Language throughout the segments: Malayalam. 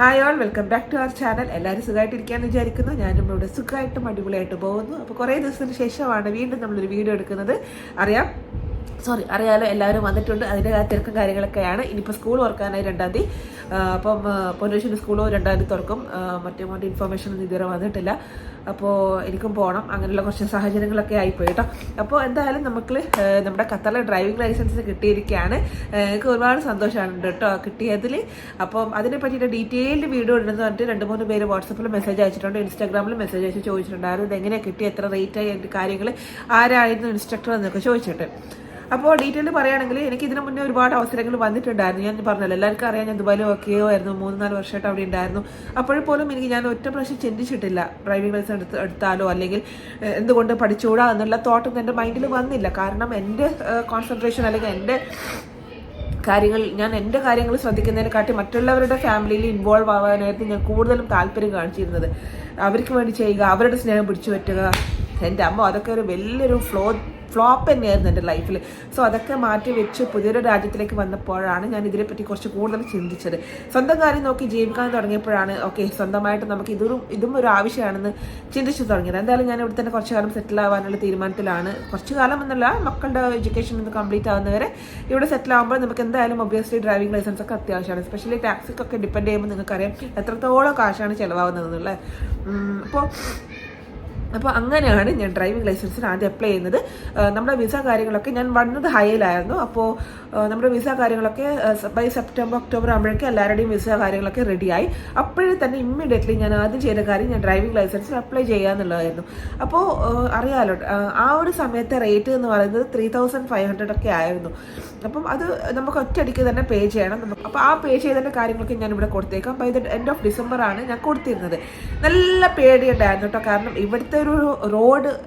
Hi all welcome back to our channel എല്ലാവരും സുഖമായിട്ടിരിക്കാന്ന് വിചാരിക്കുന്നു. ഞാനും ഇവിടെ സുഖമായിട്ടും അടിപൊളിയായിട്ട് പോകുന്നു. അപ്പോൾ കുറേ ദിവസത്തിന് ശേഷമാണ് വീണ്ടും നമ്മളൊരു വീഡിയോ എടുക്കുന്നത്. അറിയാം? സോറി അറിയാലോ എല്ലാവരും വന്നിട്ടുണ്ട്. അതിന്റെ തിരക്കും കാര്യങ്ങളൊക്കെയാണ്. ഇനിയിപ്പോൾ സ്കൂൾ ഓർക്കാനായി രണ്ടാം തീയതി. അപ്പം പൊല്യൂഷൻ സ്കൂളോ രണ്ടായിരം തുറക്കും. മറ്റേ മറ്റേ ഇൻഫർമേഷൻ ഒന്നും ഇതുവരെ വന്നിട്ടില്ല. അപ്പോൾ എനിക്കും പോകണം അങ്ങനെയുള്ള കുറച്ച് സാഹചര്യങ്ങളൊക്കെ ആയിപ്പോയി കേട്ടോ അപ്പോൾ എന്തായാലും നമുക്ക് നമ്മുടെ ഖത്തറിലെ ഡ്രൈവിംഗ് ലൈസൻസ് കിട്ടിയിരിക്കുകയാണ്. എനിക്ക് ഒരുപാട് സന്തോഷമാണ് കേട്ടോ കിട്ടിയതിൽ. അപ്പം അതിനെ പറ്റിയിട്ട് ഡീറ്റെയിൽഡ് വീഡിയോ ഇടുന്നത് പറഞ്ഞിട്ട് രണ്ട് മൂന്ന് പേര് വാട്സപ്പിൽ മെസ്സേജ് അയച്ചിട്ടുണ്ട് ഇൻസ്റ്റാഗ്രാമിൽ മെസ്സേജ് അയച്ച് ചോദിച്ചിട്ടുണ്ടായിരുന്നു. ഇത് എങ്ങനെയാണ് കിട്ടി എത്ര റേറ്റ് ആയി അതിന്റെ കാര്യങ്ങൾ ആരായിരുന്നു ഇൻസ്ട്രക്ടർ എന്നൊക്കെ ചോദിച്ചിട്ട്. അപ്പോൾ ഡീറ്റെയിൽ പറയുകയാണെങ്കിൽ എനിക്ക് ഇതിനു മുന്നേ ഒരുപാട് അവസരങ്ങൾ വന്നിട്ടുണ്ടായിരുന്നു. ഞാൻ പറഞ്ഞല്ലോ എല്ലാവർക്കും അറിയാം ഞാൻ ദുബായിൽ വർക്ക് ചെയ്യുമായിരുന്നു മൂന്ന് നാല് വർഷമായിട്ട് അവിടെ ഉണ്ടായിരുന്നു. അപ്പോഴും എനിക്ക് ഞാൻ ഒറ്റ പ്രാവശ്യം ചിന്തിച്ചിട്ടില്ല ഡ്രൈവിംഗ് ലൈസൻസ് എടുത്ത് എടുത്താലോ അല്ലെങ്കിൽ എന്തുകൊണ്ട് പഠിച്ചുകൂടാ എന്നുള്ള തോട്ടൊന്നും എന്റെ മൈൻഡിൽ വന്നില്ല. കാരണം എന്റെ കോൺസെൻട്രേഷൻ അല്ലെങ്കിൽ എന്റെ കാര്യങ്ങൾ ഞാൻ എന്റെ കാര്യങ്ങൾ ശ്രദ്ധിക്കുന്നതിനെക്കാട്ടി മറ്റുള്ളവരുടെ ഫാമിലിയിൽ ഇൻവോൾവ് ആവാനായിരുന്നു ഞാൻ കൂടുതലും താല്പര്യം കാണിച്ചിരുന്നത്. അവർക്ക് വേണ്ടി ചെയ്യുക അവരുടെ സ്നേഹം പിടിച്ചു പറ്റുക എന്റെ അമ്മ അതൊക്കെ ഒരു വലിയൊരു ഫ്ലോ ഫ്ലോപ്പ് തന്നെയായിരുന്നു എന്റെ ലൈഫിൽ സോ അതൊക്കെ മാറ്റി വെച്ച് പുതിയൊരു രാജ്യത്തിലേക്ക് വന്നപ്പോഴാണ് ഞാൻ ഇതിനെപ്പറ്റി കുറച്ച് കൂടുതൽ ചിന്തിച്ചത്. സ്വന്തം കാര്യം നോക്കി ജീവിക്കാൻ തുടങ്ങിയപ്പോഴാണ് ഓക്കെ സ്വന്തമായിട്ട് നമുക്ക് ഇതൊരു ഇതും ഒരു ആവശ്യമാണെന്ന് ചിന്തിച്ചു തുടങ്ങിയത്. എന്തായാലും ഞാൻ ഇവിടെ തന്നെ കുറച്ച് കാലം സെറ്റിൽ ആവാനുള്ള തീരുമാനത്തിലാണ്. കുറച്ച് കാലം എന്നല്ല മക്കളുടെ എഡ്യൂക്കേഷൻ ഒന്ന് കംപ്ലീറ്റ് ആവുന്നവരെ ഇവിടെ സെറ്റിൽ ആകുമ്പോൾ നമുക്ക് എന്തായാലും ഒബിയസ്ലി ഡ്രൈവിംഗ് ലൈസൻസ് ഒക്കെ അത്യാവശ്യമാണ്. സ്പെഷ്യലി ടാക്സിക്കൊക്കെ ഡിപ്പെൻഡ് ചെയ്യുമ്പോൾ നിങ്ങൾക്കറിയാം എത്രത്തോളം കാശാണ് ചിലവാകുന്നത് എന്നുള്ളത്. അപ്പോൾ അപ്പോൾ അങ്ങനെയാണ് ഞാൻ ഡ്രൈവിംഗ് ലൈസൻസിന് ആദ്യം അപ്ലൈ ചെയ്യുന്നത്. നമ്മുടെ വിസ കാര്യങ്ങളൊക്കെ ഞാൻ വന്നത് ഹൈയിലായിരുന്നു. അപ്പോൾ നമ്മുടെ വിസ കാര്യങ്ങളൊക്കെ ബൈ സെപ്റ്റംബർ ഒക്ടോബർ ആകുമ്പോഴേക്കും എല്ലാവരുടെയും വിസ കാര്യങ്ങളൊക്കെ റെഡിയായി അപ്പോഴേ തന്നെ ഇമ്മീഡിയറ്റ്ലി ഞാൻ ആദ്യം ചെയ്ത കാര്യം ഞാൻ ഡ്രൈവിംഗ് ലൈസൻസിന് അപ്ലൈ ചെയ്യാന്നുള്ളതായിരുന്നു അപ്പോൾ അറിയാലോ ആ, ഒരു സമയത്തെ റേറ്റ് എന്ന് പറയുന്നത് ത്രീ തൗസൻഡ് ഫൈവ് ഹൺഡ്രഡ് ഒക്കെ ആയിരുന്നു. അപ്പം അത് നമുക്ക് ഒറ്റയടിക്ക് തന്നെ പേ ചെയ്യണം. അപ്പോൾ ആ പേ ചെയ്തതിന്റെ കാര്യങ്ങളൊക്കെ ഞാൻ ഇവിടെ കൊടുത്തേക്കാം. By the end of December ആണ് ഞാൻ കൊടുത്തിരുന്നത്. നല്ല പേടിയുണ്ടായിരുന്നു കേട്ടോ. കാരണം ഇവിടുത്തെ ഒരു റോഡ്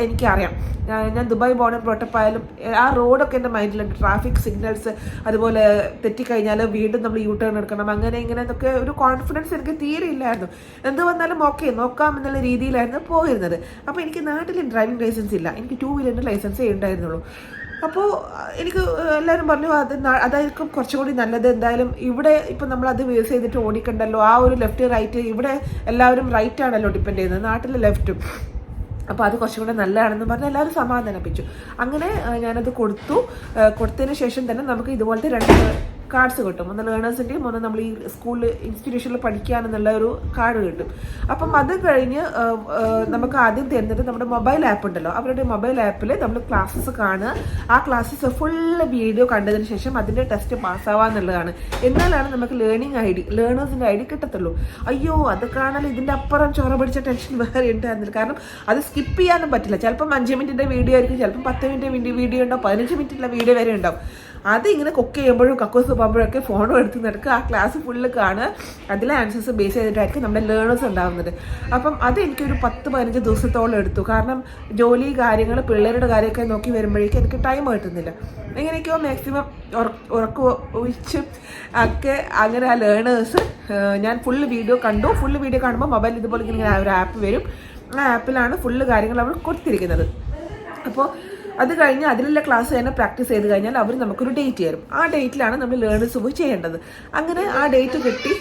എനിക്കറിയാം. ഞാൻ- ദുബായ് ബോർഡർ പ്രോട്ടപ്പായാലും ആ റോഡൊക്കെ എന്റെ മൈൻഡിലുണ്ട് ട്രാഫിക് സിഗ്നൽസ് അതുപോലെ തെറ്റിക്കഴിഞ്ഞാൽ വീണ്ടും നമ്മൾ യൂ ടേൺ എടുക്കണം അങ്ങനെ ഇങ്ങനെ എന്നൊക്കെ ഒരു കോൺഫിഡൻസ് എനിക്ക് തീരെ ഇല്ലായിരുന്നു. എന്ത് വന്നാലും ഓക്കെ നോക്കാം എന്നുള്ള രീതിയിലായിരുന്നു പോയിരുന്നത്. അപ്പോൾ എനിക്ക് നാട്ടിൽ ഡ്രൈവിംഗ് ലൈസൻസ് ഇല്ല. എനിക്ക് ടൂ വീലറിന്റെ ലൈസൻസേ ഉണ്ടായിരുന്നുള്ളൂ. അപ്പോൾ എനിക്ക് എല്ലാവരും പറഞ്ഞു അത് അതായിരിക്കും കുറച്ചും കൂടി നല്ലത്. എന്തായാലും ഇവിടെ ഇപ്പം നമ്മൾ അത് യൂസ് ചെയ്തിട്ട് ഓടിക്കണ്ടല്ലോ. ആ ഒരു ലെഫ്റ്റ് റൈറ്റ് ഇവിടെ എല്ലാവരും റൈറ്റ് ആണല്ലോ ഡിപ്പെൻഡ് ചെയ്യുന്നത്. നാട്ടിൽ ലെഫ്റ്റും അപ്പോൾ അത് കുറച്ചും കൂടെ നല്ലതാണെന്ന് പറഞ്ഞ് എല്ലാവരും സമാധാനിപ്പിച്ചു. അങ്ങനെ ഞാനത് കൊടുത്തു. കൊടുത്തതിന് ശേഷം തന്നെ നമുക്ക് ഇതുപോലത്തെ രണ്ട് കാർഡ്സ് കിട്ടും. ഒന്ന് ലേണേഴ്സിന്റെയും ഒന്ന് നമ്മൾ ഈ സ്കൂളിൽ ഇൻസ്റ്റിറ്റ്യൂഷനിൽ പഠിക്കാനെന്നുള്ള ഒരു കാർഡ് കിട്ടും. അപ്പം അത് കഴിഞ്ഞ് നമുക്ക് ആദ്യം തരുന്നത് നമ്മുടെ മൊബൈൽ ആപ്പ് ഉണ്ടല്ലോ. അവരുടെ മൊബൈൽ ആപ്പിൽ നമ്മൾ ക്ലാസ്സസ് കാണുക. ആ ക്ലാസ്സസ് ഫുൾ വീഡിയോ കണ്ടതിന് ശേഷം അതിന്റെ ടെസ്റ്റ് പാസ്സാവാന്നുള്ളതാണ് എന്നാലാണ് നമുക്ക് ലേണിംഗ് ഐ ഡി ലേണേഴ്സിന്റെ ഐ ഡി കിട്ടത്തുള്ളൂ. അയ്യോ അത് കാണാൻ ഇതിന്റെ അപ്പുറം ചോറ പിടിച്ച ടെൻഷൻ വേറെ ഉണ്ടായിരുന്നില്ല. കാരണം അത് സ്കിപ്പ് ചെയ്യാനും പറ്റില്ല. ചിലപ്പം അഞ്ച് മിനിറ്റിന്റെ വീഡിയോ ആയിരിക്കും ചിലപ്പം പത്ത് മിനിറ്റ് വീഡിയോ ഉണ്ടാവും. പതിനഞ്ച് മിനിറ്റുള്ള വീഡിയോ വരെ ഉണ്ടാവും. അത് ഇങ്ങനെ കുക്ക് ചെയ്യുമ്പോഴും കക്കൂസ് പോകുമ്പോഴൊക്കെ ഫോണും എടുത്ത് നടക്കുക. ആ ക്ലാസ് ഫുള്ള് കാണുക. അതിലെ ആൻസേഴ്സ് ബേസ് ചെയ്തിട്ടായിരിക്കും നമ്മുടെ ലേണേഴ്സ് ഉണ്ടാകുന്നത് അപ്പം അത് എനിക്കൊരു പത്ത് പതിനഞ്ച് ദിവസത്തോളം എടുത്തു. കാരണം ജോലി കാര്യങ്ങൾ പിള്ളേരുടെ കാര്യമൊക്കെ നോക്കി വരുമ്പോഴേക്കും എനിക്ക് ടൈം കിട്ടുന്നില്ല. എങ്ങനെയൊക്കെയോ മാക്സിമം ഉറക്ക ഒഴിച്ച് ഒക്കെ അങ്ങനെ ആ ലേണേഴ്സ് ഞാൻ ഫുള്ള് വീഡിയോ കണ്ടു. ഫുള്ള് വീഡിയോ കാണുമ്പോൾ മൊബൈൽ ഇതുപോലെ ഇങ്ങനെ ഒരു ആപ്പ് വരും. ആ ആപ്പിലാണ് ഫുള്ള് കാര്യങ്ങൾ അവർ കൊടുത്തിരിക്കുന്നത്. അപ്പോൾ അത് കഴിഞ്ഞ് അതിലുള്ള ക്ലാസ് തന്നെ പ്രാക്ടീസ് ചെയ്ത് കഴിഞ്ഞാൽ അവർ നമുക്കൊരു ഡേറ്റ് തരും. ആ ഡേറ്റിലാണ് നമ്മൾ ലേണേഴ്സ് പോയി ചെയ്യേണ്ടത്. അങ്ങനെ ആ ഡേറ്റ് കിട്ടി.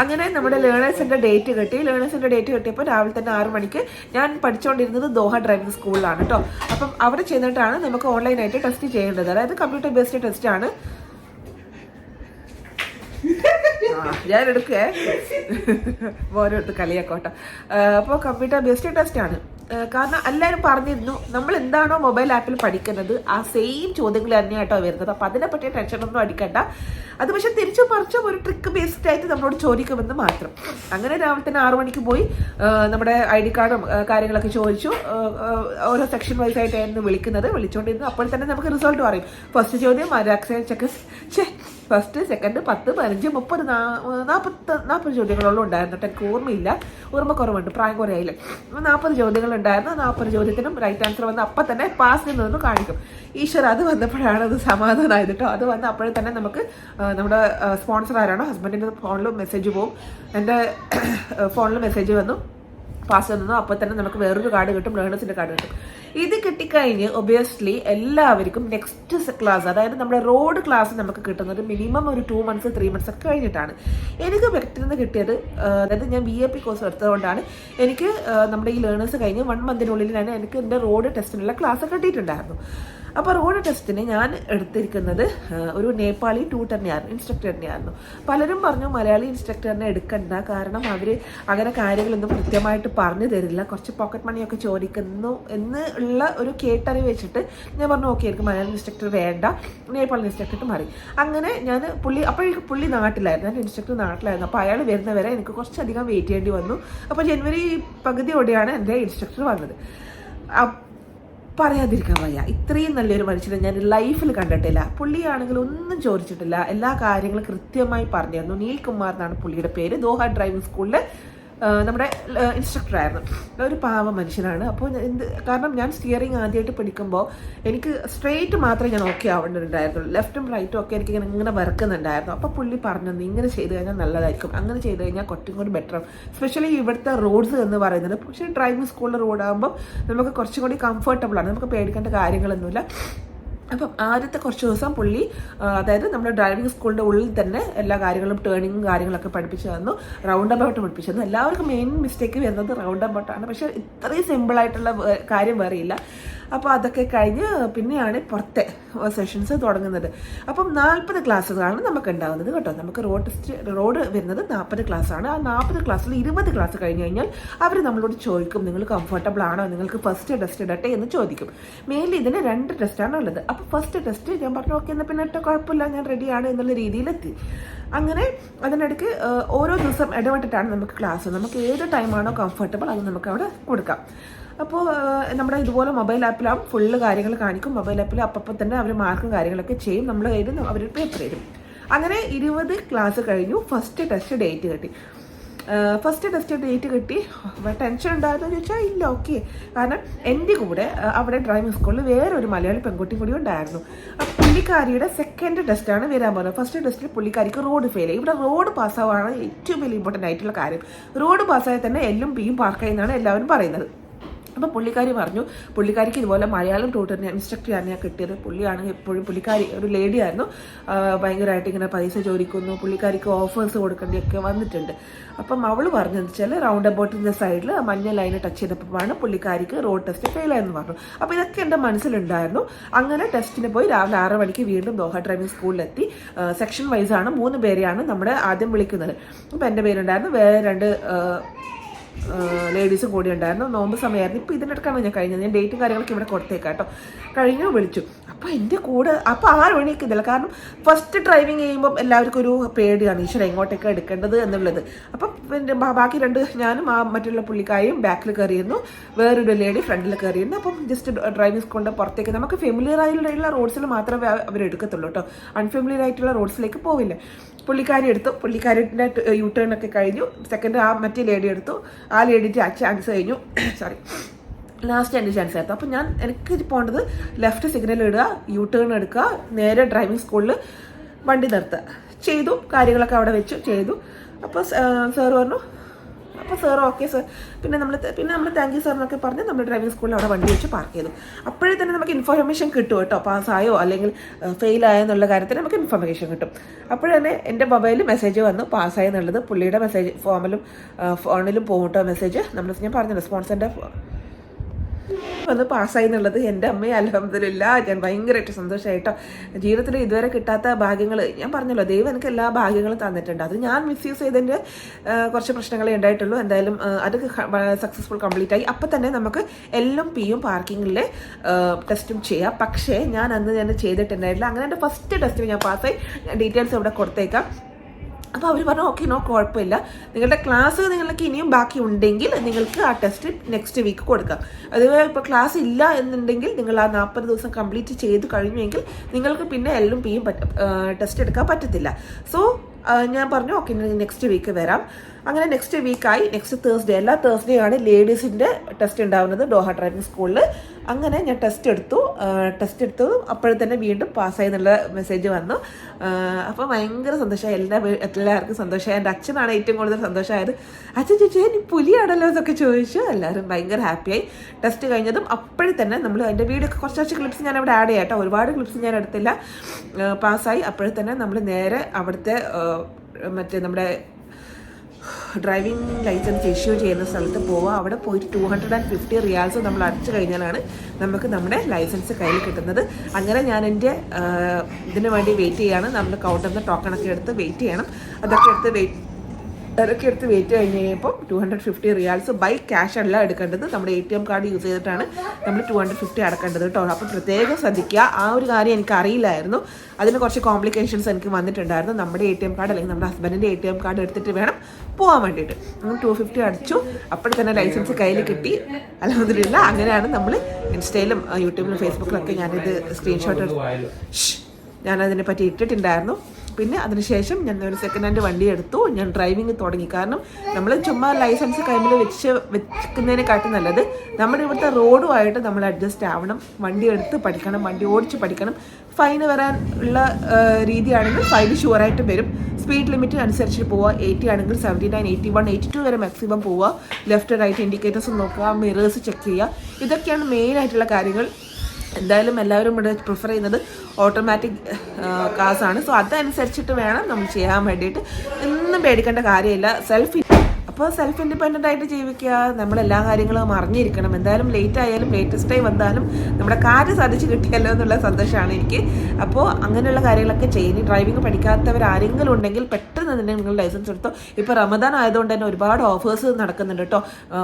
അങ്ങനെ നമ്മുടെ ലേണേഴ്സിന്റെ ഡേറ്റ് കിട്ടി. ലേണേഴ്സിന്റെ ഡേറ്റ് കിട്ടിയപ്പോൾ രാവിലെ തന്നെ ആറ് മണിക്ക് ഞാൻ പഠിച്ചുകൊണ്ടിരുന്നത് ദോഹ ഡ്രൈവിംഗ് സ്കൂളിലാണ് കേട്ടോ അപ്പം അവിടെ ചെന്നിട്ടാണ് നമുക്ക് ഓൺലൈനായിട്ട് ടെസ്റ്റ് ചെയ്യേണ്ടത്. അതായത് കമ്പ്യൂട്ടർ ബേസ്ഡ് ടെസ്റ്റ് ആണ്. ഞാൻ എടുക്കേ ഓരോരുത്തർ കളിയാക്കോട്ടെ അപ്പോൾ കമ്പ്യൂട്ടർ ബേസ്ഡ് ടെസ്റ്റ് ആണ്. കാരണം എല്ലാവരും പറഞ്ഞിരുന്നു നമ്മൾ എന്താണോ മൊബൈൽ ആപ്പിൽ പഠിക്കുന്നത് ആ സെയിം ചോദ്യങ്ങൾ തന്നെയാട്ടോ വരുന്നത്. അപ്പം അതിനെ പറ്റിയ ടെൻഷനൊന്നും അടിക്കണ്ട. അത് പക്ഷെ തിരിച്ചു മറിച്ചും ഒരു ട്രിക്ക് ബേസ്ഡ് ആയിട്ട് നമ്മളോട് ചോദിക്കുമെന്ന് മാത്രം. അങ്ങനെ രാവിലെ തന്നെ ആറു മണിക്ക് പോയി നമ്മുടെ ഐ ഡി കാർഡും കാര്യങ്ങളൊക്കെ ചോദിച്ചു. ഓരോ സെക്ഷൻ വൈസ് ആയിട്ടായിരുന്നു വിളിക്കുന്നത്. വിളിച്ചുകൊണ്ടിരുന്നു അപ്പോൾ തന്നെ നമുക്ക് റിസൾട്ട് പറയും. ഫസ്റ്റ് ചോദ്യം ചെക്ക് ഛേ ഫസ്റ്റ് സെക്കൻഡ് പത്ത് പതിനഞ്ച് മുപ്പത് നാൽപ്പത്ത് നാൽപ്പത് ചോദ്യങ്ങളോളം ഉണ്ടായിരുന്നു. ടെക്ക് ഓർമ്മയില്ല. ഓർമ്മ കുറവുണ്ട്. പ്രായം കുറയായില്ലേ. നാൽപ്പത് ചോദ്യങ്ങൾ ഉണ്ടായിരുന്നു. നാൽപ്പത് ചോദ്യത്തിനും റൈറ്റ് ആൻസർ വന്ന് അപ്പം തന്നെ പാസ് ചെയ്യുന്നതെന്ന് കാണിക്കും. ഈശ്വർ അത് വന്നപ്പോഴാണ് അത് സമാധാനമായത് കേട്ടോ അത് വന്ന് അപ്പോഴേ തന്നെ നമുക്ക് നമ്മുടെ സ്പോൺസർ ആരാണോ ഹസ്ബൻഡിന്റെ ഫോണിൽ മെസ്സേജ് പോവും. എന്റെ ഫോണിൽ മെസ്സേജ് വന്നു. പാസ് വന്നു. അപ്പോൾ തന്നെ നമുക്ക് വേറൊരു കാർഡ് കിട്ടും. ലേണേഴ്സിന്റെ കാർഡ് കിട്ടും. ഇത് കിട്ടിക്കഴിഞ്ഞ് ഒബിയസ്ലി എല്ലാവർക്കും നെക്സ്റ്റ് ക്ലാസ് അതായത് നമ്മുടെ റോഡ് ക്ലാസ് നമുക്ക് കിട്ടുന്നത് മിനിമം ഒരു ടു മന്ത്സ് ത്രീ മന്ത്സ് ഒക്കെ കഴിഞ്ഞിട്ടാണ്. എനിക്ക് പെട്ടെന്ന് കിട്ടിയത് അതായത് ഞാൻ ബി എ പി കോഴ്സ് എടുത്തതുകൊണ്ടാണ്. എനിക്ക് നമ്മുടെ ഈ ലേണേഴ്സ് കഴിഞ്ഞ് വൺ മന്തിനുള്ളിൽ തന്നെ എനിക്ക് എന്റെ റോഡ് ടെസ്റ്റിനുള്ള ക്ലാസ് കിട്ടിയിട്ടുണ്ടായിരുന്നു. അപ്പോൾ റോഡ് ടെസ്റ്റിന് ഞാൻ എടുത്തിരിക്കുന്നത് ഒരു നേപ്പാളി ഇൻസ്ട്രക്ടർ തന്നെയായിരുന്നു പലരും പറഞ്ഞു മലയാളി ഇൻസ്ട്രക്ടറിനെ എടുക്കണ്ട കാരണം അവർ അങ്ങനെ കാര്യങ്ങളൊന്നും കൃത്യമായിട്ട് പറഞ്ഞു തരില്ല. കുറച്ച് പോക്കറ്റ് മണിയൊക്കെ ചോദിക്കുന്നു എന്ന് ഉള്ള ഒരു കേട്ടറിവ് വെച്ചിട്ട് ഞാൻ പറഞ്ഞു ഓക്കെ എനിക്ക് മലയാളം ഇൻസ്ട്രക്ടർ വേണ്ട. നേപ്പാളി ഇൻസ്ട്രക്ടർ മാറി. അങ്ങനെ ഞാൻ പുള്ളി അപ്പോഴേക്കും പുള്ളി നാട്ടിലായിരുന്നു. എന്റെ ഇൻസ്ട്രക്ടർ നാട്ടിലായിരുന്നു. അപ്പോൾ അയാൾ വരുന്നവരെ എനിക്ക് കുറച്ചധികം വെയിറ്റ് ചെയ്യേണ്ടി വന്നു. അപ്പോൾ ജനുവരി പകുതിയോടെയാണ് എന്റെ ഇൻസ്ട്രക്ടർ വന്നത്. പറയാതിരിക്കാൻ വയ്യ. ഇത്രയും നല്ലൊരു മനുഷ്യനെ ഞാൻ ലൈഫിൽ കണ്ടിട്ടില്ല. പുള്ളിയാണെങ്കിൽ ഒന്നും ചോദിച്ചിട്ടില്ല. എല്ലാ കാര്യങ്ങളും കൃത്യമായി പറഞ്ഞു തന്നു. നീൽ കുമാർ എന്നാണ് പുള്ളിയുടെ പേര്. ദോഹ ഡ്രൈവിംഗ് സ്കൂളിലെ ആ, നമ്മുടെ ഇൻസ്ട്രക്ടർ ആയിരുന്നു. ഒരു പാവ മനുഷ്യനാണ്. അപ്പോൾ എന്ത് കാരണം ഞാൻ സ്റ്റിയറിംഗ് ആദ്യമായിട്ട് പഠിക്കുമ്പോൾ എനിക്ക് സ്ട്രെയിറ്റ് മാത്രമേ ഞാൻ ഓക്കെ ആവേണ്ടതുണ്ടായിരുന്നുള്ളൂ. ലെഫ്റ്റും റൈറ്റും ഒക്കെ എനിക്ക് ഇങ്ങനെ ഇങ്ങനെ വരക്കുന്നുണ്ടായിരുന്നു. അപ്പോൾ പുള്ളി പറഞ്ഞു "നീ ഇങ്ങനെ ചെയ്ത് കഴിഞ്ഞാൽ നല്ലതായിരിക്കും. അങ്ങനെ ചെയ്ത് കഴിഞ്ഞാൽ കുറച്ചും കൂടി ബെറ്റർ സ്പെഷ്യലി ഇവിടുത്തെ റോഡ്സ് എന്ന് പറയുന്നത്. പക്ഷേ ഡ്രൈവിംഗ് സ്കൂളിലെ റോഡാകുമ്പോൾ നമുക്ക് കുറച്ചും കൂടി കംഫർട്ടബിളാണ് നമുക്ക് പേടിക്കേണ്ട കാര്യങ്ങളൊന്നുമില്ല. അപ്പം ആദ്യത്തെ കുറച്ച് ദിവസം പുള്ളി അതായത് നമ്മുടെ ഡ്രൈവിംഗ് സ്കൂളിന്റെ ഉള്ളിൽ തന്നെ എല്ലാ കാര്യങ്ങളും ടേണിങ്ങും കാര്യങ്ങളൊക്കെ പഠിപ്പിച്ചു തന്നു. റൗണ്ട് അബൌട്ട് പഠിപ്പിച്ചു തന്നു. എല്ലാവർക്കും മെയിൻ മിസ്റ്റേക്ക് വരുന്നത് റൗണ്ട് അബൌട്ടാണ് പക്ഷേ ഇത്രയും സിമ്പിളായിട്ടുള്ള കാര്യം വേറെയില്ല. അപ്പോൾ അതൊക്കെ കഴിഞ്ഞ് പിന്നെയാണ് പുറത്തെ സെഷൻസ് തുടങ്ങുന്നത്. അപ്പം നാൽപ്പത് ക്ലാസ്സുകളാണ് നമുക്ക് ഉണ്ടാകുന്നത് കേട്ടോ. നമുക്ക് റോഡ് റോഡ് വരുന്നത് നാൽപ്പത് ക്ലാസ്സാണ്. ആ നാൽപ്പത് ക്ലാസ്സിൽ ഇരുപത് ക്ലാസ് കഴിഞ്ഞ് കഴിഞ്ഞാൽ അവർ നമ്മളോട് ചോദിക്കും നിങ്ങൾ കംഫർട്ടബിൾ ആണോ? നിങ്ങൾക്ക് ഫസ്റ്റ് ടെസ്റ്റ് ഇടട്ടെ? എന്ന് ചോദിക്കും. മെയിൻലി ഇതിന് രണ്ട് ടെസ്റ്റാണ് ഉള്ളത്. അപ്പോൾ ഫസ്റ്റ് ടെസ്റ്റ് ഞാൻ പറഞ്ഞു ഓക്കെ എന്നാൽ പിന്നെ കുഴപ്പമില്ല ഞാൻ റെഡിയാണ് എന്നുള്ള രീതിയിലെത്തി. അങ്ങനെ അതിനിടയ്ക്ക് ഓരോ ദിവസം ഇടപെട്ടിട്ടാണ് നമുക്ക് ക്ലാസ് നമുക്ക് ഏത് ടൈമാണോ കംഫർട്ടബിൾ അത് നമുക്ക് അവിടെ കൊടുക്കാം. അപ്പോൾ നമ്മുടെ ഇതുപോലെ മൊബൈൽ ആപ്പിലാവും ഫുള്ള് കാര്യങ്ങൾ കാണിക്കും. മൊബൈൽ ആപ്പിൽ അപ്പം തന്നെ അവർ മാർക്കും കാര്യങ്ങളൊക്കെ ചെയ്യും. നമ്മൾ കയ്യിൽ അവർ പേപ്പർ തരും. അങ്ങനെ ഇരുപത് ക്ലാസ് കഴിഞ്ഞു. ഫസ്റ്റ് ടെസ്റ്റ് ഡേറ്റ് കിട്ടി. ഫസ്റ്റ് ടെസ്റ്റ് ഡേറ്റ് കിട്ടി. ടെൻഷൻ ഉണ്ടായിരുന്നു ചോദിച്ചാൽ ഇല്ല ഓക്കെ കാരണം എന്റെ കൂടെ അവിടെ ഡ്രൈവിംഗ് സ്കൂളിൽ വേറെ ഒരു മലയാളി പെൺകുട്ടി കൂടി ഉണ്ടായിരുന്നു. ആ പുള്ളിക്കാരിയുടെ സെക്കൻഡ് ടെസ്റ്റാണ് വരാൻ പോകുന്നത്. ഫസ്റ്റ് ടെസ്റ്റിൽ പുള്ളിക്കാരിക്ക് റോഡ് ഫെയിൽ ആയി ഇവിടെ റോഡ് പാസ്സാവാണ് ഏറ്റവും വലിയ ഇമ്പോർട്ടന്റ് ആയിട്ടുള്ള കാര്യം. റോഡ് പാസ്സായാൽ തന്നെ എല്ലും പിയും പാർക്കായി എന്നാണ് എല്ലാവരും പറയുന്നത്. അപ്പോൾ പുള്ളിക്കാരി പറഞ്ഞു പുള്ളിക്കാരിക്ക് ഇതുപോലെ മലയാളം ട്യൂട്ടറിനെ ഇൻസ്ട്രക്ടർ ഞാൻ കിട്ടിയത് പുള്ളിയാണ് എപ്പോഴും. പുള്ളിക്കാരി ഒരു ലേഡി ആയിരുന്നു. ആ, ഭയങ്കരമായിട്ട് ഇങ്ങനെ പൈസ ചോദിക്കുന്നു. പുള്ളിക്കാരിക്ക് ഓഫേഴ്സ് കൊടുക്കേണ്ടിയൊക്കെ വന്നിട്ടുണ്ട്. അപ്പം അവൾ പറഞ്ഞതെന്ന് വെച്ചാൽ റൗണ്ട് അബൌട്ടിന്റെ സൈഡിൽ മഞ്ഞ ലൈന് ടച്ച് ചെയ്തപ്പോഴാണ് പുള്ളിക്കാരിക്ക് റോഡ് ടെസ്റ്റ് ഫെയിലായെന്ന് പറഞ്ഞു. അപ്പോൾ ഇതൊക്കെ എന്റെ മനസ്സിലുണ്ടായിരുന്നു. അങ്ങനെ ടെസ്റ്റിന് പോയി രാവിലെ ആറ് മണിക്ക് വീണ്ടും ദോഹ ഡ്രൈവിംഗ് സ്കൂളിലെത്തി സെക്ഷൻ വൈസാണ് മൂന്ന് പേരെയാണ് നമ്മുടെ ആദ്യം വിളിക്കുന്നത്. അപ്പോൾ എന്റെ പേരുണ്ടായിരുന്നു. വേറെ രണ്ട് ലേഡീസും കൂടി ഉണ്ടായിരുന്നു. നോമ്പ് സമയമായിരുന്നു. ഇപ്പോൾ ഇതിനിടക്കാണ് ഞാൻ കഴിഞ്ഞത്. ഞാൻ ഡേറ്റും കാര്യങ്ങളൊക്കെ ഇവിടെ കൊടുത്തേക്കാം കേട്ടോ. കഴിഞ്ഞു വിളിച്ചു. അപ്പോൾ എന്റെ കൂടെ അപ്പോൾ ആരും എണീക്കുന്നില്ല കാരണം ഫസ്റ്റ് ഡ്രൈവിങ് ചെയ്യുമ്പോൾ എല്ലാവർക്കും ഒരു പേടിയാണ്. ഈശ്വര എങ്ങോട്ടേക്ക് എടുക്കേണ്ടത് എന്നുള്ളത്. അപ്പം പിന്നെ ബാക്കി രണ്ട് ഞാനും ആ മറ്റുള്ള പുള്ളിക്കായും ബാക്കിൽ കയറിയിരുന്നു വേറൊരു ലേഡി ഫ്രണ്ടിൽ കയറിയിരുന്നു അപ്പം ജസ്റ്റ് ഡ്രൈവിംഗ് സ്കൂളിന്റെ പുറത്തേക്ക് നമുക്ക് ഫെമിലിയർ ആയിട്ടുള്ള റോഡ്സിൽ മാത്രമേ അവർ എടുക്കത്തുള്ളൂ കേട്ടോ. അൺഫെമിലിയർ ആയിട്ടുള്ള റോഡ്സിലേക്ക് പോവില്ല. പുള്ളിക്കാരി എടുത്തു. പുള്ളിക്കാരിന്റെ യു ടേൺ ഒക്കെ കഴിഞ്ഞു. സെക്കൻഡ് ആ മറ്റേ ലേഡി എടുത്തു. ആ ലേഡിന്റെ ചാൻസ് കഴിഞ്ഞു. സോറി ലാസ്റ്റ് എന്റെ ചാൻസ് ആയിരുന്നു. അപ്പോൾ ഞാൻ എനിക്ക് പോകേണ്ടത് ലെഫ്റ്റ് സിഗ്നൽ ഇടുക യു ടേൺ എടുക്കുക നേരെ ഡ്രൈവിംഗ് സ്കൂളിൽ വണ്ടി നിർത്തുക. ചെയ്തു. കാര്യങ്ങളൊക്കെ അവിടെ വെച്ചു. ചെയ്തു. അപ്പോൾ സാർ പറഞ്ഞു അപ്പോൾ സാർ ഓക്കെ സാർ പിന്നെ നമ്മൾ പിന്നെ നമ്മൾ താങ്ക് യു സാർ എന്നൊക്കെ പറഞ്ഞ് നമ്മൾ ഡ്രൈവിംഗ് സ്കൂളിൽ അവിടെ വണ്ടി വെച്ച് പാർക്ക് ചെയ്തു. അപ്പോഴേ തന്നെ നമുക്ക് ഇൻഫർമേഷൻ കിട്ടും കേട്ടോ. പാസ്സായോ അല്ലെങ്കിൽ ഫെയിൽ ആയോ എന്നുള്ള കാര്യത്തിൽ നമുക്ക് ഇൻഫർമേഷൻ കിട്ടും. അപ്പോഴേ തന്നെ എന്റെ മൊബൈലിൽ മെസ്സേജ് വന്നു പാസ്സായി എന്നുള്ളത്. പുള്ളിയുടെ മെസ്സേജ് ഫോമിലും ഫോണിലും പോകും കേട്ടോ മെസ്സേജ് നമ്മൾ ഞാൻ പറഞ്ഞല്ലോ സ്പോൺസറിന്റെ വന്ന് പാസ്സായി എന്നുള്ളത് എന്റെ അമ്മയെ അലഹമ്മദില്ല ഞാൻ ഭയങ്കരമായിട്ട് സന്തോഷമായിട്ടോ ജീവിതത്തിൽ ഇതുവരെ കിട്ടാത്ത ഭാഗ്യങ്ങൾ ഞാൻ പറഞ്ഞല്ലോ ദൈവം എനിക്ക് എല്ലാ ഭാഗ്യങ്ങളും തന്നിട്ടുണ്ട്. അത് ഞാൻ മിസ്യൂസ് ചെയ്തതിന്റെ കുറച്ച് പ്രശ്നങ്ങളേ ഉണ്ടായിട്ടുള്ളൂ. എന്തായാലും അത് സക്സസ്ഫുൾ കംപ്ലീറ്റ് ആയി. അപ്പം തന്നെ നമുക്ക് എല്ലാം പിയും പാർക്കിങ്ങിലെ ടെസ്റ്റും ചെയ്യാം. പക്ഷേ ഞാൻ അന്ന് ഞാൻ ചെയ്തിട്ടുണ്ടായിട്ടില്ല അങ്ങനെ എന്റെ ഫസ്റ്റ് ടെസ്റ്റിൽ ഞാൻ പാസ്സായി ഡീറ്റെയിൽസ് ഇവിടെ കൊടുത്തേക്കാം. അപ്പോൾ അവർ പറഞ്ഞു ഓക്കെ നോ കുഴപ്പമില്ല. നിങ്ങളുടെ ക്ലാസ് നിങ്ങൾക്ക് ഇനിയും ബാക്കി ഉണ്ടെങ്കിൽ നിങ്ങൾക്ക് ആ ടെസ്റ്റ് നെക്സ്റ്റ് വീക്ക് കൊടുക്കാം. അതുപോലെ ഇപ്പോൾ ക്ലാസ് ഇല്ല എന്നുണ്ടെങ്കിൽ നിങ്ങൾ ആ നാൽപ്പത് ദിവസം കംപ്ലീറ്റ് ചെയ്ത് കഴിഞ്ഞുവെങ്കിൽ നിങ്ങൾക്ക് പിന്നെ എല്ലും പിയും പറ്റ ടെസ്റ്റ് എടുക്കാൻ പറ്റത്തില്ല. സോ ഞാൻ പറഞ്ഞു ഓക്കെ നെക്സ്റ്റ് വീക്ക് വരാം. അങ്ങനെ നെക്സ്റ്റ് വീക്കായി നെക്സ്റ്റ് തേഴ്സ്ഡേ എല്ലാ തേഴ്സ്ഡേ ആണ് ലേഡീസിന്റെ ടെസ്റ്റ് ഉണ്ടാവുന്നത്. ഡോഹ ഡ്രൈവിംഗ് സ്കൂളിൽ അങ്ങനെ ഞാൻ ടെസ്റ്റ് എടുത്തു. ടെസ്റ്റ് എടുത്തു അപ്പോഴത്തന്നെ വീണ്ടും പാസ്സായി എന്നുള്ള മെസ്സേജ് വന്നു. അപ്പോൾ ഭയങ്കര സന്തോഷമായി. എല്ലാ എല്ലാവർക്കും സന്തോഷമായി. എന്റെ അച്ഛനാണ് ഏറ്റവും കൂടുതൽ സന്തോഷമായത്. അച്ഛൻ ചോദിച്ചു നീ പുലിയാണല്ലോ? എന്നൊക്കെ ചോദിച്ചു. എല്ലാവരും ഭയങ്കര ഹാപ്പിയായി ടെസ്റ്റ് കഴിഞ്ഞതും അപ്പോഴേ തന്നെ നമ്മൾ അതിന്റെ വീടൊക്കെ കുറച്ച് കുറച്ച് ക്ലിപ്സ് ഞാൻ അവിടെ ആഡ് ചെയ്യാം കേട്ടോ. ഒരുപാട് ക്ലിപ്സ് ഞാൻ എടുത്തില്ല. പാസ്സായി അപ്പോഴേ തന്നെ നമ്മൾ നേരെ അവിടുത്തെ മറ്റേ നമ്മുടെ ഡ്രൈവിംഗ് ലൈസൻസ് ഇഷ്യൂ ചെയ്യുന്ന സ്ഥലത്ത് പോവുക അവിടെ പോയിട്ട് two hundred and fifty riyals നമ്മൾ അടച്ചു കഴിഞ്ഞാലാണ് നമുക്ക് നമ്മുടെ ലൈസൻസ് കയ്യിൽ കിട്ടുന്നത്. അങ്ങനെ ഞാൻ എന്റെ ഇതിന് വേണ്ടി വെയിറ്റ് ചെയ്യാണ്. നമ്മൾ കൗണ്ടറിൽ നിന്ന് ടോക്കണൊക്കെ എടുത്ത് വെയിറ്റ് ചെയ്യണം. അതൊക്കെ എടുത്ത് വെയിറ്റ് അതൊക്കെ എടുത്ത് വെയിറ്റ് കഴിഞ്ഞ് കഴിയുമ്പോൾ two hundred fifty riyals by cash അല്ല എടുക്കേണ്ടത്. നമ്മുടെ A T M card use ചെയ്തിട്ടാണ് നമ്മൾ ടു ഹൺഡ്രഡ് ഫിഫ്റ്റി അടക്കേണ്ടത് കേട്ടോ. അപ്പോൾ പ്രത്യേകം ശ്രദ്ധിക്കുക. ആ ഒരു കാര്യം എനിക്ക് അറിയില്ലായിരുന്നു. അതിന് കുറച്ച് കോംപ്ലിക്കേഷൻസ് എനിക്ക് വന്നിട്ടുണ്ടായിരുന്നു. നമ്മുടെ എ ടി എം കാർഡ് അല്ലെങ്കിൽ നമ്മുടെ ഹസ്ബൻഡിന്റെ എ ടി എം കാർഡ് എടുത്തിട്ട് വേണം പോകാൻ വേണ്ടിയിട്ട്. നമ്മൾ ടു ഫിഫ്റ്റി അടിച്ചു. അപ്പോൾ തന്നെ ലൈസൻസ് കയ്യിൽ കിട്ടി. അലഹദില്ല അങ്ങനെയാണ് നമ്മൾ ഇൻസ്റ്റയിലും യൂട്യൂബിലും ഫേസ്ബുക്കിലൊക്കെ ഞാനിത് സ്ക്രീൻഷോട്ട് ഞാനതിനെ പറ്റി ഇട്ടിട്ടുണ്ടായിരുന്നു. പിന്നെ അതിനുശേഷം ഞാൻ ഒരു സെക്കൻഡ് ഹാൻഡ് വണ്ടി എടുത്തു. ഞാൻ ഡ്രൈവിംഗ് തുടങ്ങി. കാരണം നമ്മൾ ചുമ്മാ ലൈസൻസ് കൈമിൽ വെച്ച് വെക്കുന്നതിനെക്കാട്ടും നല്ലത് നമ്മുടെ ഇവിടുത്തെ റോഡുമായിട്ട് നമ്മൾ അഡ്ജസ്റ്റ് ആവണം. വണ്ടി എടുത്ത് പഠിക്കണം വണ്ടി ഓടിച്ച് പഠിക്കണം. ഫൈന് വരാൻ ഉള്ള രീതിയാണെങ്കിൽ ഫൈൻ ഷുവറായിട്ട് വരും. സ്പീഡ് ലിമിറ്റ് അനുസരിച്ച് പോവുക. എയ്റ്റി ആണെങ്കിൽ seventy nine eighty one eighty two വരെ മാക്സിമം പോവുക. ലെഫ്റ്റ് റൈറ്റ് ഇൻഡിക്കേറ്റേഴ്സ് നോക്കുക. മിറേഴ്സ് ചെക്ക് ചെയ്യുക. ഇതൊക്കെയാണ് മെയിൻ ആയിട്ടുള്ള കാര്യങ്ങൾ. എന്തായാലും എല്ലാവരും ഇവിടെ പ്രിഫർ ചെയ്യുന്നത് ഓട്ടോമാറ്റിക് കാസാണ് സോ അതനുസരിച്ചിട്ട് വേണം നമ്മൾ ചെയ്യാൻ വേണ്ടിയിട്ട്. ഒന്നും പേടിക്കേണ്ട കാര്യമില്ല. സെൽഫ് അപ്പോൾ സെൽഫ് ഇൻഡിപെൻഡന്റ് ആയിട്ട് ജീവിക്കുക നമ്മൾ എല്ലാ കാര്യങ്ങളും അറിഞ്ഞിരിക്കണം. എന്തായാലും ലേറ്റ് ആയാലും ലേറ്റസ്റ്റ് ആയി വന്നാലും നമ്മുടെ കാര്യം സാധിച്ച് കിട്ടിയല്ലോ എന്നുള്ള സന്തോഷമാണ് എനിക്ക്. അപ്പോൾ അങ്ങനെയുള്ള കാര്യങ്ങളൊക്കെ ചെയ്യുന്നു ഡ്രൈവിംഗ് പഠിക്കാത്തവർ ആരെങ്കിലും ഉണ്ടെങ്കിൽ പെട്ടെന്ന് തന്നെ നിങ്ങൾ ലൈസൻസ് എടുത്തോ. ഇപ്പോൾ റമദാൻ ആയതുകൊണ്ട് തന്നെ ഒരുപാട് ഓഫേഴ്സ് നടക്കുന്നുണ്ട് കേട്ടോ.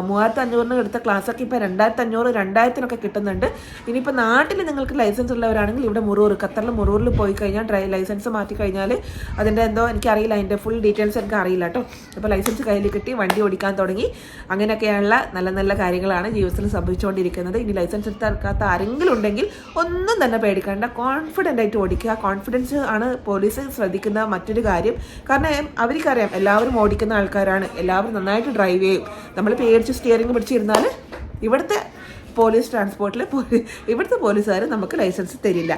മൂവായിരത്തി അഞ്ഞൂറിന് എടുത്ത ക്ലാസ്സൊക്കെ ഇപ്പോൾ രണ്ടായിരത്തി അഞ്ഞൂറ് രണ്ടായിരത്തിനൊക്കെ കിട്ടുന്നുണ്ട്. ഇനിയിപ്പോൾ നാട്ടിൽ നിങ്ങൾക്ക് ലൈസൻസ് ഉള്ളവരാണെങ്കിൽ ഇവിടെ മുറൂർ ഖത്തറിൽ മുറൂറിൽ പോയി കഴിഞ്ഞാൽ ഡ്രൈ ലൈസൻസ് മാറ്റി കഴിഞ്ഞാൽ അതിന്റെ എന്തോ എനിക്കറിയില്ല അതിന്റെ ഫുൾ ഡീറ്റെയിൽസ് എനിക്ക് അറിയില്ല കേട്ടോ. അപ്പോൾ ലൈസൻസ് കയ്യിൽ കിട്ടി വണ്ടി ഓടിക്കാൻ തുടങ്ങി. അങ്ങനെയൊക്കെയുള്ള നല്ല നല്ല കാര്യങ്ങളാണ് ജീവിതത്തിൽ സംഭവിച്ചുകൊണ്ടിരിക്കുന്നത്. ഇനി ലൈസൻസ് എടുത്താൽക്കാത്ത ആരെങ്കിലും ഉണ്ടെങ്കിൽ ഒന്നും തന്നെ പേടിക്കേണ്ട. കോൺഫിഡന്റ് ആയിട്ട് ഓടിക്കുക. കോൺഫിഡൻസ് ആണ് പോലീസ് ശ്രദ്ധിക്കുന്ന മറ്റൊരു കാര്യം. കാരണം അവർക്കറിയാം എല്ലാവരും ഓടിക്കുന്ന ആൾക്കാരാണ്. എല്ലാവരും നന്നായിട്ട് ഡ്രൈവ് ചെയ്യും. നമ്മൾ പേടിച്ച് സ്റ്റിയറിംഗ് പിടിച്ചിരുന്നാൽ ഇവിടുത്തെ പോലീസ് ട്രാൻസ്പോർട്ടിൽ ഇവിടുത്തെ പോലീസുകാർ നമുക്ക് ലൈസൻസ് തരില്ല.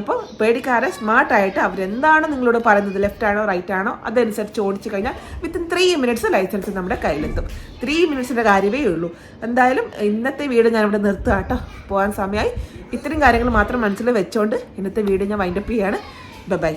അപ്പോൾ പേടിക്കാരെ സ്മാർട്ടായിട്ട് അവരെന്താണോ നിങ്ങളോട് പറയുന്നത്? ലെഫ്റ്റ് ആണോ റൈറ്റ് ആണോ? അതനുസരിച്ച് ഓടിച്ചു കഴിഞ്ഞാൽ വിത്തിൻ ത്രീ മിനിറ്റ്സ് ലൈസൻസ് നമ്മുടെ കയ്യിലെത്തും. ത്രീ മിനിറ്റ്സിന്റെ കാര്യമേ ഉള്ളൂ. എന്തായാലും ഇന്നത്തെ വീട് ഞാൻ ഇവിടെ നിർത്തുക കേട്ടോ പോകാൻ സമയമായി ഇത്രയും കാര്യങ്ങൾ മാത്രം മനസ്സിൽ വെച്ചുകൊണ്ട് ഇന്നത്തെ വീട് ഞാൻ വൈൻഡപ്പ് ചെയ്യാണ്. ബൈ